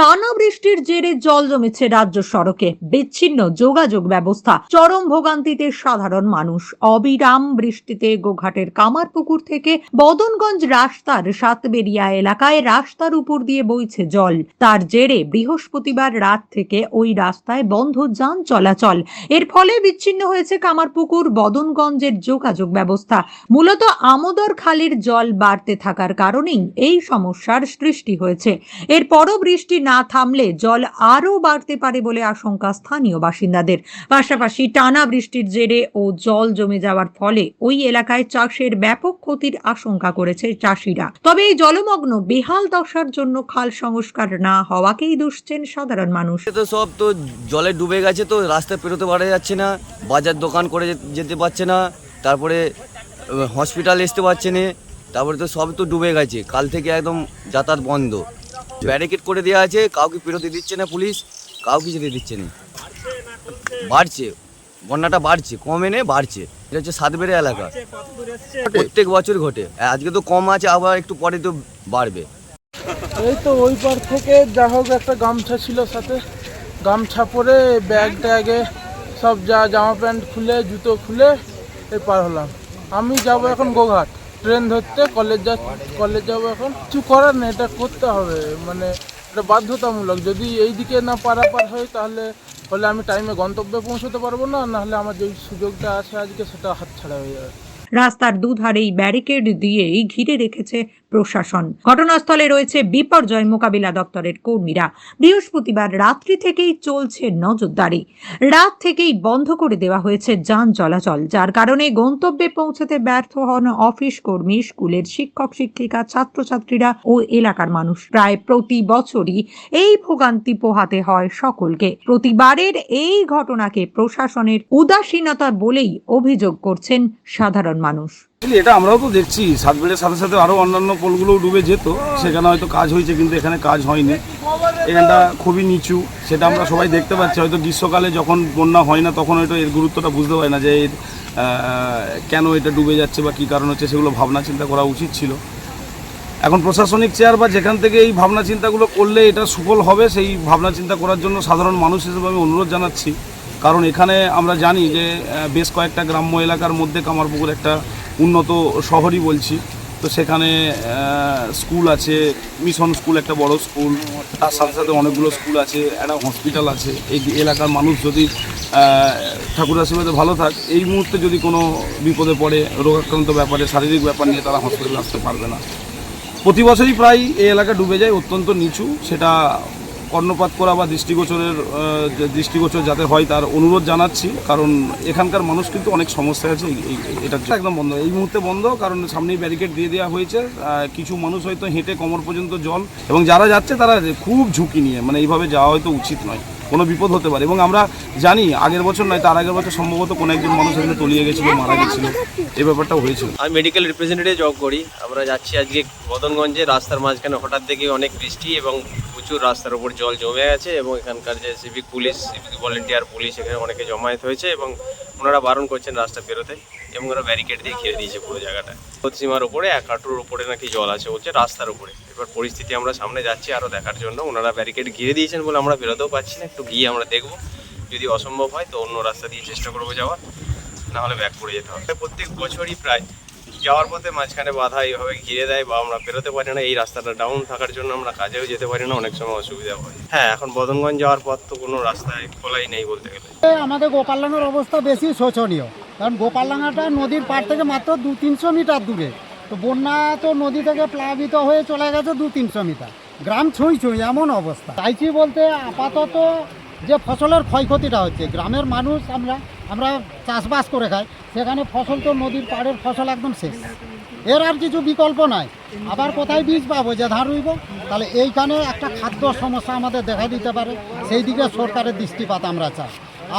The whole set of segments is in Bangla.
টানা বৃষ্টির জেরে জল জমেছে রাজ্য সড়কে। বিচ্ছিন্ন যোগাযোগ ব্যবস্থা। চরম ভোগান্তিতে সাধারণ মানুষ। অবিরাম বৃষ্টিতে গোঘাটের কামারপুকুর থেকে বদনগঞ্জ রাস্তার সাতবেরিয়া এলাকায় রাস্তার উপর দিয়ে বইছে জল। তার জেরে বৃহস্পতিবার রাত থেকে ওই রাস্তায় বন্ধ যান চলাচল। এর ফলে বিচ্ছিন্ন হয়েছে কামারপুকুর, বদনগঞ্জের যোগাযোগ ব্যবস্থা। মূলত আমোদর খালির জল বাড়তে থাকার কারণেই এই সমস্যার সৃষ্টি হয়েছে। এরপরও বৃষ্টি না থামলে জল আরও বাড়তে পারে বলে আশঙ্কা স্থানীয় বাসিন্দাদের। পাশাপাশি টানা বৃষ্টির জেরে ও জল জমে যাওয়ার ফলে ওই এলাকায় চাষের ব্যাপক ক্ষতির আশঙ্কা করেছে চাষিরা। তবে এই জলমগ্ন বেহাল দশার জন্য খাল সংস্কার না হওয়াকেই দুষছেন সাধারণ মানুষ। তো সব তো জলে ডুবে গেছে তো, রাস্তা পেরোতে পারা যাচ্ছে না, বাজার দোকান করে যেতে পারছে না, তারপরে হসপিটাল আসতে পারছে না, তারপরে তো সব তো ডুবে গেছে, কাল থেকে একদম যাতায়াত বন্ধ। ব্যারিকেড করে দেওয়া আছে কাউকে পেরোতে দিচ্ছে না পুলিশ কাউকে যেতে দিচ্ছে না। বাড়ছে বন্যাটা বাড়ছে কমে নেই বাড়ছে। এটা হচ্ছে সাতবেড়ে এলাকা। প্রত্যেক বছর ঘটে। আজকে তো কম আছে আবার একটু পরে তো বাড়বে। এই তো ওই পার থেকে যা হোক একটা গামছা ছিল সাথে। গামছা পরে ব্যাগ ট্যাগে সব যা জামা প্যান্ট খুলে জুতো খুলে এই পার হলাম। আমি যাব এখন গোঘাট। ট্রেন ধরতে কলেজ যা কলেজ যাব এখন। কিছু করার নেই, এটা করতে হবে। মানে এটা বাধ্যতামূলক। যদি এই দিকে না পারাপার হয়, তাহলে হলে আমি টাইমে গন্তব্যে পৌঁছতে পারব না, নাহলে আমার যে সুযোগটা আছে আজকে, সেটা হাতছাড়া হয়ে যাবে। রাস্তার দুধারেই ব্যারিকেড দিয়েই ঘিরে রেখেছে প্রশাসন। ঘটনাস্থলে রয়েছে বিপর্যয় মোকাবিলা দপ্তরের কর্মীরা। বৃহস্পতিবার রাত্রি থেকেই চলছে নজরদারি। রাত থেকেই বন্ধ করে দেওয়া হয়েছে যান চলাচল, যার কারণে গন্তব্যে পৌঁছতে ব্যর্থ হন অফিস কর্মী, স্কুলের শিক্ষক, শিক্ষিকা, ছাত্রছাত্রীরা ও এলাকার মানুষ। প্রায় প্রতি বছরই এই ভোগান্তি পোহাতে হয় সকলকে। প্রতিবারের এই ঘটনাকে প্রশাসনের উদাসীনতা বলেই অভিযোগ করছেন সাধারণ মানুষ। এটা আমরাও তো দেখছি। সাতবেড়ের সাথে সাথে আরও অন্যান্য পোলগুলোও ডুবে যেত। সেখানে হয়তো কাজ হয়েছে, কিন্তু এখানে কাজ হয়নি। এখানটা খুবই নিচু। সেটা আমরা সবাই দেখতে পাচ্ছি। হয়তো গ্রীষ্মকালে যখন বন্যা হয় না, তখন হয়তো এর গুরুত্বটা বুঝতে পারে না যে এর কেন এটা ডুবে যাচ্ছে বা কী কারণ হচ্ছে সেগুলো ভাবনা চিন্তা করা উচিত ছিল। এখন প্রশাসনিক চেয়ার বা যেখান থেকে এই ভাবনা চিন্তাগুলো করলে এটা সুফল হবে, সেই ভাবনা চিন্তা করার জন্য সাধারণ মানুষ হিসেবে আমি অনুরোধ জানাচ্ছি। কারণ এখানে আমরা জানি যে বেশ কয়েকটা গ্রাম্য এলাকার মধ্যে কামারপুকুর একটা উন্নত শহরই বলছি। তো সেখানে স্কুল আছে, মিশন স্কুল একটা বড় স্কুল, তার সাথে সাথে অনেকগুলো স্কুল আছে, একটা হসপিটাল আছে। এই এলাকার মানুষ যদি ঠাকুর আশীর্বাদে ভালো থাক, এই মুহূর্তে যদি কোনো বিপদে পড়ে, রোগাক্রান্ত ব্যাপারে, শারীরিক ব্যাপার নিয়ে তারা হসপিটালে আসতে পারবে না। প্রতি বছরই প্রায় এই এলাকা ডুবে যায়, অত্যন্ত নিচু। সেটা কর্ণপাত করা বা দৃষ্টিগোচরের দৃষ্টিগোচর যাতে হয় তার অনুরোধ জানাচ্ছি, কারণ এখানকার মানুষ কিন্তু অনেক সমস্যা আছে এটা একদম বন্ধ। এই মুহূর্তে বন্ধ, কারণ সামনেই ব্যারিকেড দিয়ে দেওয়া হয়েছে। কিছু মানুষ হয়তো হেঁটে কোমর পর্যন্ত জল, এবং যারা যাচ্ছে তারা খুব ঝুঁকি নিয়ে মানে এইভাবে যাওয়া হয়তো উচিত নয়। কোনো বিপদ হতে পারে। এবং আমরা জানি, আগের বছর নয়, তার আগের বছর সম্ভবত কোনো একজন মানুষ এখানে তলিয়ে গেছিল, মারা গেছিল। এই ব্যাপারটাও হয়েছিল আমি মেডিকেল রিপ্রেজেন্টেটিভ জব করি। আমরা যাচ্ছি আজকে মদনগঞ্জে, রাস্তার মাঝখানে হঠাৎ দেখি অনেক বৃষ্টি এবং প্রচুর রাস্তার উপর জল জমে আছে এবং এখানকার যে civic police civic volunteer police এখানে অনেকে জমায়েত হয়েছে এবং ওনারা বারণ করছেন রাস্তা বেরোতে এবং ওরা ব্যারিকেড দিয়ে ঘিরে দিয়েছে পুরো জায়গাটা সীমার উপরে, এক হাঁটুর উপরে নাকি জল আছে বলছে রাস্তার উপরে। এবার পরিস্থিতি আমরা সামনে যাচ্ছি আরও দেখার জন্য। ওনারা ব্যারিকেড ঘিরে দিয়েছেন বলে আমরা বেরোতেও পারছি না। একটু গিয়ে আমরা দেখব। যদি অসম্ভব হয়, তো অন্য রাস্তা দিয়ে চেষ্টা করব যাওয়ার। নাহলে ব্যাক করে যেতে হবে। প্রত্যেক বছরই প্রায় যাওয়ার পথে মাঝখানে বাধা এইভাবে ঘিরে দেয় বা আমরা বেরোতে পারি না। এই রাস্তাটা ডাউন থাকার জন্য আমরা কাজেও যেতে পারি না। অনেক সময় অসুবিধা হয়। হ্যাঁ এখন বদনগঞ্জ যাওয়ার পথ তো কোনো রাস্তায় খোলাই নেই বলতে গেলে। আমাদের গোপালডাঙ্গার অবস্থা বেশি শোচনীয়। কারণ গোপালডাঙ্গাটা নদীর পাড় থেকে মাত্র দু তিনশো মিটার দূরে। তো বন্যা তো নদী থেকে প্লাবিত হয়ে চলে গেছে দু তিনশো মিটার। গ্রাম ছুঁই ছুঁই, এমন অবস্থা। চাইছি বলতে আপাতত যে ফসলের ক্ষয়ক্ষতিটা হচ্ছে, গ্রামের মানুষ আমরা আমরা চাষবাস করে খাই, সেখানে ফসল তো নদীর পাড়ের ফসল একদম শেষ। এর আর কিছু বিকল্প নাই। আবার কোথায় বীজ পাবো, যে ধান রুইব? তাহলে এইখানে একটা খাদ্য সমস্যা আমাদের দেখা দিতে পারে। সেই দিকে সরকারের দৃষ্টিপাত আমরা চাই।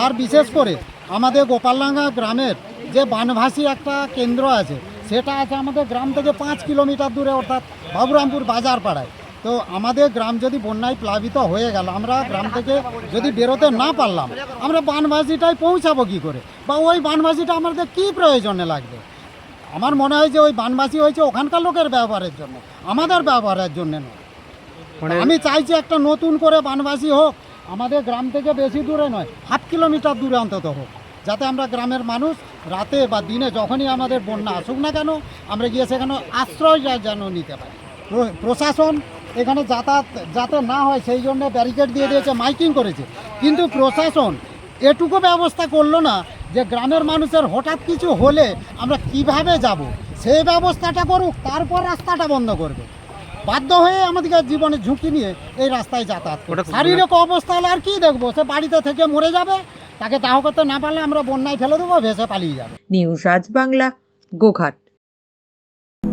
আর বিশেষ করে আমাদের গোপালডাঙ্গা গ্রামের যে বানভাসী একটা কেন্দ্র আছে সেটা আছে আমাদের গ্রাম থেকে পাঁচ কিলোমিটার দূরে অর্থাৎ বাবুরামপুর বাজার পাড়ায়। তো আমাদের গ্রাম যদি বন্যায় প্লাবিত হয়ে গেল আমরা গ্রাম থেকে যদি বেরোতে না পারলাম আমরা বানভাসিটায় পৌঁছাবো কী করে? বা ওই বানভাসিটা আমাদের কী প্রয়োজনে লাগবে? আমার মনে হয় যে ওই বানবাসী হয়েছে ওখানকার লোকের ব্যবহারের জন্য আমাদের ব্যবহারের জন্য নয়। আমি চাইছি একটা নতুন করে বানবাসী হোক আমাদের গ্রাম থেকে বেশি দূরে নয় হাফ কিলোমিটার দূরে অন্তত হোক। যাতে আমরা গ্রামের মানুষ রাতে বা দিনে যখনই আমাদের বন্যা আসুক না কেন আমরা গিয়ে সেখানে আশ্রয় যেন নিতে পারি। প্র- প্রশাসন এখানে যাতায়াত যাতে না হয় সেই জন্য ব্যারিকেড দিয়ে দিয়েছে মাইকিং করেছে। কিন্তু প্রশাসন এটুকু ব্যবস্থা করল না যে গ্রামের মানুষের হঠাৎ কিছু হলে আমরা কীভাবে যাব। সেই ব্যবস্থাটা করুক তারপর রাস্তাটা বন্ধ করবে। বাধ্য হয়ে আমাদেরকে জীবনে ঝুঁকি নিয়ে এই রাস্তায় যাতায়াত করে শারীরিক অবস্থা হলে আর কি দেখব? সে বাড়িতে থেকে মরে যাবে তাকে দাহ করতে না পারলে আমরা বন্যায় ফেলে দেবো, ভেসে পালিয়ে যাবে। নিউজ আজ বাংলা, গোঘাট।